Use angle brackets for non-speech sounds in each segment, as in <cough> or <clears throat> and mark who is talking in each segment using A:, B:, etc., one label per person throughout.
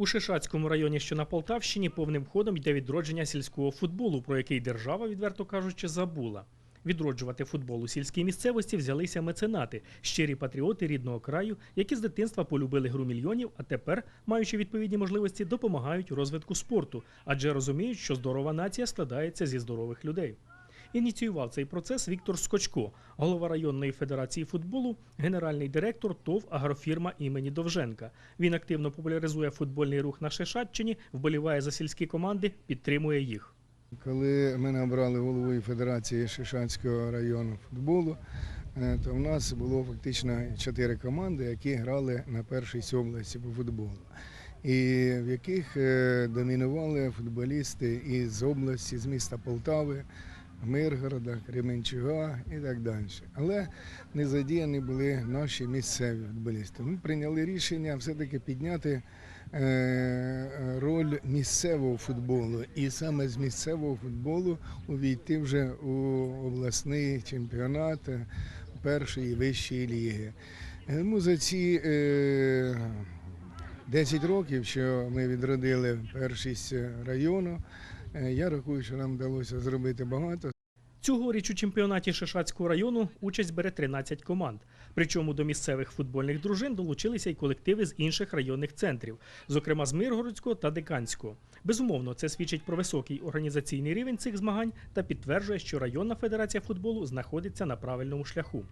A: У Шишацькому районі, що на Полтавщині, повним ходом йде відродження сільського футболу, про який держава, відверто кажучи, забула. Відроджувати футбол у сільській місцевості взялися меценати, щирі патріоти рідного краю, які з дитинства полюбили гру мільйонів, а тепер, маючи відповідні можливості, допомагають розвитку спорту, адже розуміють, що здорова нація складається зі здорових людей. Ініціював цей процес Віктор Скочко, голова районної федерації футболу, генеральний директор ТОВ агрофірма імені Довженка. Він активно популяризує футбольний рух на Шишатчині, вболіває за сільські команди, підтримує їх.
B: Коли мене обрали головою Федерації Шишанського району футболу, е, то в нас було фактично чотири команди, які грали на першій області по футболу, і в яких е, домінували футболісти із області, з міста Полтави, Миргорода, Кременчуга і так далі. Але не задіяні були наші місцеві футболісти. Ми прийняли рішення все-таки підняти е, роль місцевого футболу і саме з місцевого футболу увійти вже у обласний чемпіонат е, першої вищої ліги. Е, Тому за ці е, 10 років, що ми відродили першість району, е, я рахую, що нам вдалося зробити багато.
A: Цьогоріч у чемпіонаті Шишацького району участь бере 13 команд. Причому до місцевих футбольних дружин долучилися й колективи з інших районних центрів, зокрема з Миргородського та Диканського. Безумовно, це свідчить про високий організаційний рівень цих змагань та підтверджує, що районна федерація футболу знаходиться на правильному шляху.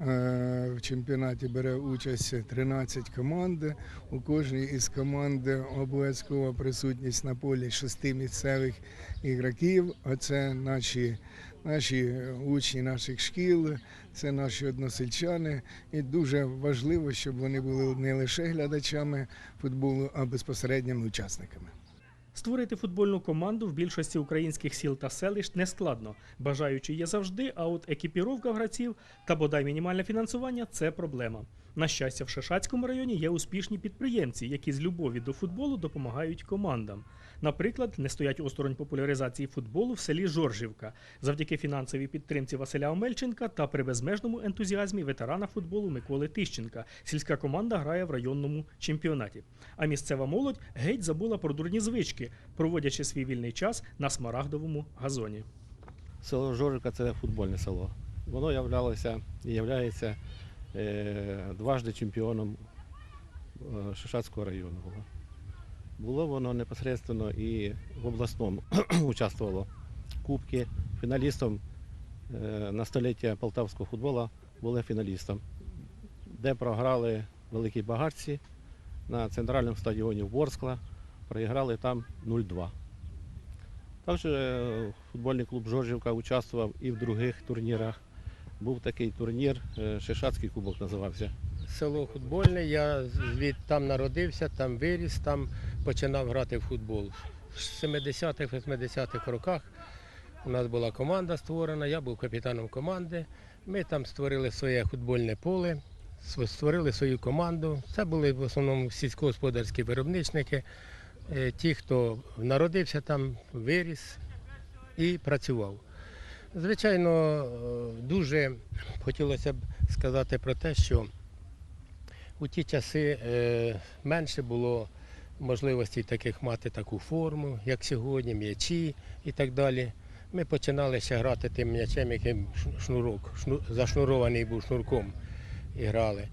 B: Е, В чемпіонаті бере участь 13 команд. У кожній із команд обов'язкова присутність на полі шести місцевих ігроків. Оце наші, наші учні наших шкіл, це наші односельчани. І дуже важливо, щоб вони були не лише глядачами футболу, а безпосередніми учасниками.
A: Створити футбольну команду в більшості українських сіл та селищ нескладно. Бажаючі є завжди, а от екіпіровка гравців та бодай мінімальне фінансування це проблема. На щастя, в Шишацькому районі є успішні підприємці, які з любові до футболу допомагають командам. Наприклад, не стоять осторонь популяризації футболу в селі Жоржівка завдяки фінансовій підтримці Василя Омельченка та при безмежному ентузіазмі ветерана футболу Миколи Тищенка. Сільська команда грає в районному чемпіонаті. А місцева молодь геть забула про дурні звички, проводячи свій вільний час на смарагдовому газоні.
C: Село Жорика це футбольне село. Воно являлося і являється дважди чемпіоном е, Шишацького району. Було. воно непосередньо і в обласному <clears throat> участвувало. Кубки фіналістом е, на століття полтавського футболу були фіналістом, де програли великій багатці на центральному стадіоні в Ворскла, проіграли там 0-2. Також е, футбольний клуб Жоржівка участвував і в других турнірах. Був такий турнір, е, Шишацький кубок називався.
D: Село футбольне, я звід там народився, там виріс, там починав грати в футбол. В 70-х, 80-х роках у нас була команда створена, я був капітаном команди. Ми там створили своє футбольне поле, створили свою команду. Це були в основному сільськогосподарські виробничники, е, ті, хто народився там, виріс і працював. Звичайно, е, дуже хотілося б сказати про те, що у ті часи е, менше було можливостей таких мати таку форму, як сьогодні, м'ячі і так далі. Ми починали ще грати тим м'ячем, яким шнурок, зашнурований був шнурком і грали.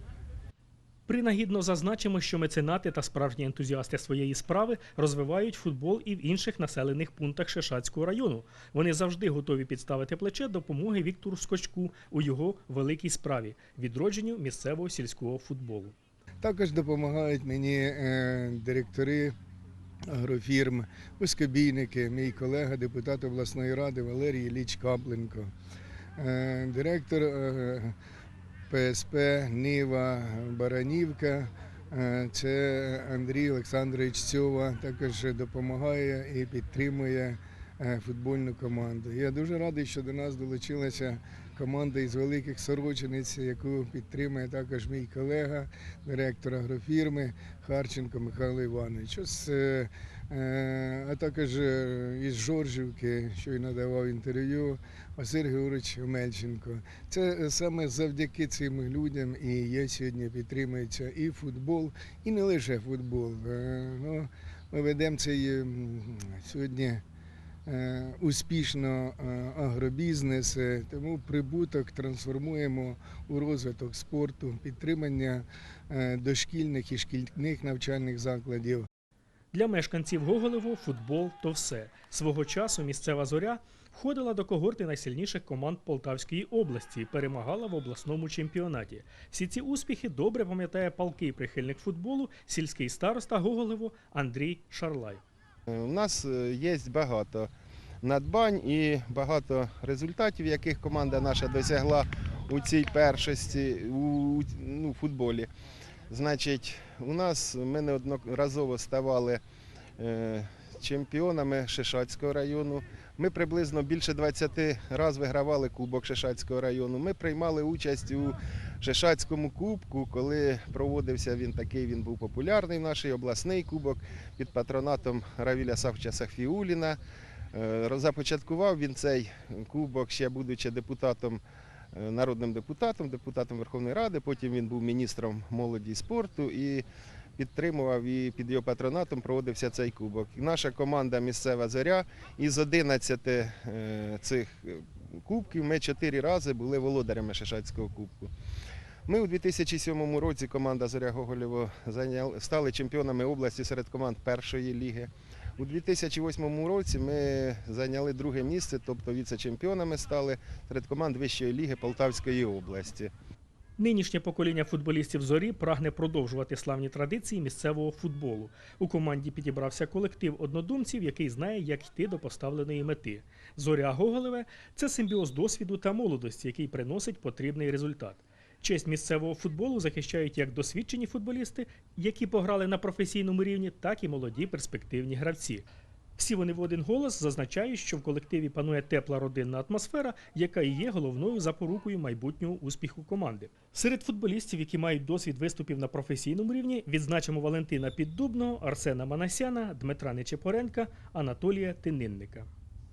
A: Принагідно зазначимо, що меценати та справжні ентузіасти своєї справи розвивають футбол і в інших населених пунктах Шишацького району. Вони завжди готові підставити плече допомоги Віктору Скочку у його великій справі відродженню місцевого сільського футболу.
B: Також допомагають мені е, директори агрофірм, вузькобійники, мій колега, депутат обласної ради Валерій Ілліч Капленко, е, директор е, ПСП Нива Баранівка. е, Це Андрій Олександрович Цьова також допомагає і підтримує е, футбольну команду. Я дуже радий, що до нас долучилася команда із великих сорочениць, яку підтримує також мій колега, директор агрофірми Харченко Михайло Іванович. Ось, е, е, а також е, із Жоржівки, що й надавав інтерв'ю, Василь Георгійович Мельченко. Це саме завдяки цим людям і є сьогодні підтримується і футбол, і не лише футбол. Ну, ми ведемо цей сьогодні успішно е, агробізнес, е, тому прибуток трансформуємо у розвиток спорту, підтримання е, дошкільних і шкільних навчальних закладів.
A: Для мешканців Гоголеву футбол то все. Свого часу місцева зоря входила до когорти найсильніших команд Полтавської області перемагала в обласному чемпіонаті. Всі ці успіхи добре пам'ятає палкий прихильник футболу, сільський староста Гоголеву Андрій Шарлай.
E: У нас е, є багато надбань і багато результатів, яких команда наша досягла у цій першості у ну, футболі. Значить, у нас ми неодноразово ставали е, чемпіонами Шишацького району. Ми приблизно більше 20 разів вигравали Кубок Шишацького району. Ми приймали участь у Шишацькому кубку, коли проводився він такий, він був популярний, наш обласний кубок під патронатом Равіля Савча Сахфіуліна. Е, Започаткував він цей кубок, ще будучи депутатом, е, народним депутатом, депутатом Верховної Ради. Потім він був міністром молоді і спорту і підтримував і під його патронатом проводився цей кубок. Наша команда місцева зоря із 11 е, цих кубків ми 4 рази були володарями Шишацького кубку. Ми у 2007 році команда Зоря Гоголєво стали чемпіонами області серед команд першої ліги. У 2008 році ми зайняли друге місце, тобто віце-чемпіонами стали серед команд вищої ліги Полтавської області.
A: Нинішнє покоління футболістів зорі прагне продовжувати славні традиції місцевого футболу. У команді підібрався колектив однодумців, який знає, як йти до поставленої мети. Зоря Гоголеве це симбіоз досвіду та молодості, який приносить потрібний результат. Честь місцевого футболу захищають як досвідчені футболісти, які пограли на професійному рівні, так і молоді перспективні гравці. Всі вони в один голос зазначають, що в колективі панує тепла родинна атмосфера, яка і є головною запорукою майбутнього успіху команди. Серед футболістів, які мають досвід виступів на професійному рівні, відзначимо Валентина Піддубного, Арсена Манасяна, Дмитра Нечепоренка, Анатолія Тининника.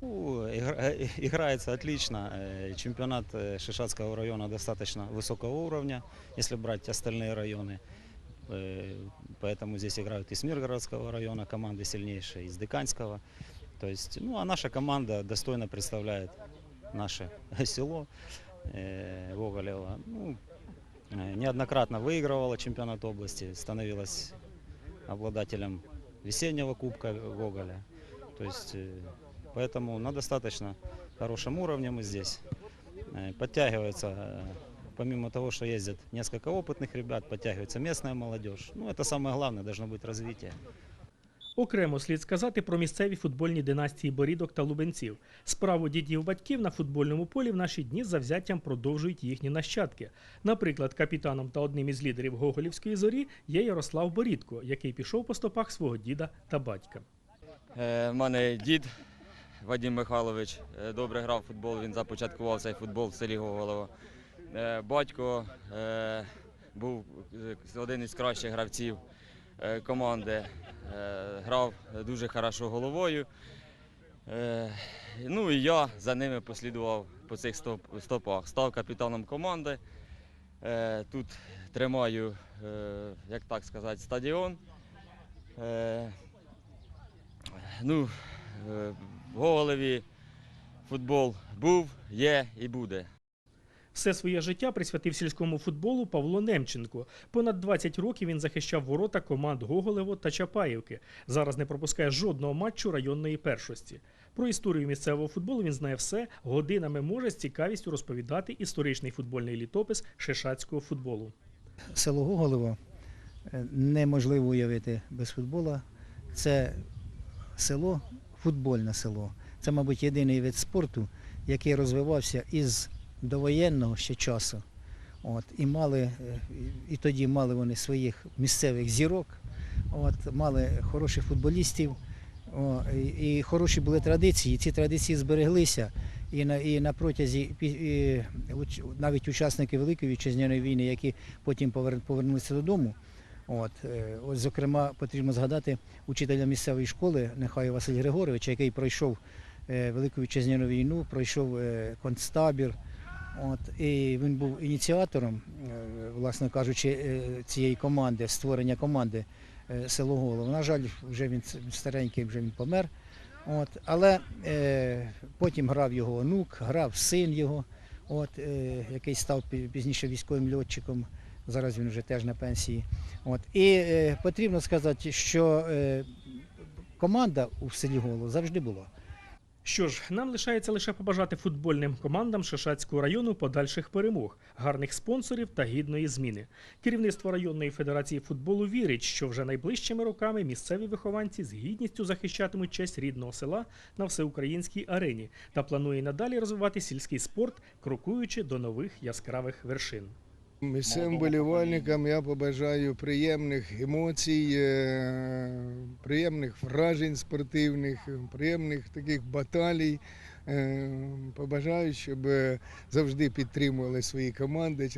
F: Э, Играется отлично. Э, Чемпионат э, Шишатского района достаточно высокого уровня, если брать остальные районы. Поэтому здесь играют из Миргородского района команды сильнейшие, из Деканского. То есть, ну, а наша команда достойно представляет наше <laughs> село Гоголево. Ну, неоднократно выигрывала чемпионат области, становилась обладателем весеннего кубка Гоголя. То есть Поэтому на достаточно хорошем уровне мы здесь. Э, Подтягивается, э, помимо того, что ездят несколько опытных ребят, подтягивается местная молодежь. Ну, это самое главное, должно быть развитие.
A: Окремо слід сказати про місцеві футбольні династії Борідок та Лубенців. Справу дідів батьків на футбольному полі в наші дні з завзяттям продовжують їхні нащадки. Наприклад, капітаном та одним із лідерів Гоголівської зорі є Ярослав Борідко, який пішов по стопах свого діда та батька.
G: Е, в мене дід Вадим Михайлович е, добре грав в футбол, він започаткував цей футбол в селі Гоголово. Е, батько е, був один із кращих гравців команди, грав дуже хорошо головою. Ну і я за ними послідував по цих стопах. Став капітаном команди. Тут тримаю, як так сказати, стадіон. Ну, в Гоголеві футбол був, є і буде.
A: Все своє життя присвятив сільському футболу Павло Немченко. Понад 20 років він захищав ворота команд Гоголево та Чапаївки. Зараз не пропускає жодного матчу районної першості. Про історію місцевого футболу він знає все, годинами може з цікавістю розповідати історичний футбольний літопис шишацького футболу.
H: село Гоголево е, неможливо уявити без футбола. Це село, футбольне село. Це, мабуть, єдиний вид спорту, який розвивався із довоєнного ще часу. От, і, мали, е, і тоді мали вони своїх місцевих зірок, от, мали хороших футболістів, о, і, і хороші були традиції. Ці традиції збереглися. і на, і на протязі і, навіть учасники Великої вітчизняної війни, які потім повернулися додому. От, е, ось, зокрема, потрібно згадати учителя місцевої школи Нехай Василь Григорович, який пройшов е, Велику вітчизняну війну, пройшов е, концтабір. От, і він був ініціатором, власне кажучи, цієї команди, створення команди село Голово. На жаль, вже він старенький, вже він помер. От, але е, потім грав його онук, грав син його, от, е, який став пізніше військовим льотчиком. Зараз він вже теж на пенсії. От. І е, потрібно сказати, що е, команда у селі Голо завжди була.
A: Що ж, нам лишається лише побажати футбольним командам Шишацького району подальших перемог, гарних спонсорів та гідної зміни. Керівництво районної федерації футболу вірить, що вже найближчими роками місцеві вихованці з гідністю захищатимуть честь рідного села на всеукраїнській арені та планує надалі розвивати сільський спорт, крокуючи до нових яскравих вершин.
B: Місцевим болівальникам я побажаю приємних емоцій, е, приємних вражень спортивних, приємних таких баталій. Е, Побажаю, щоб е, завжди підтримували свої команди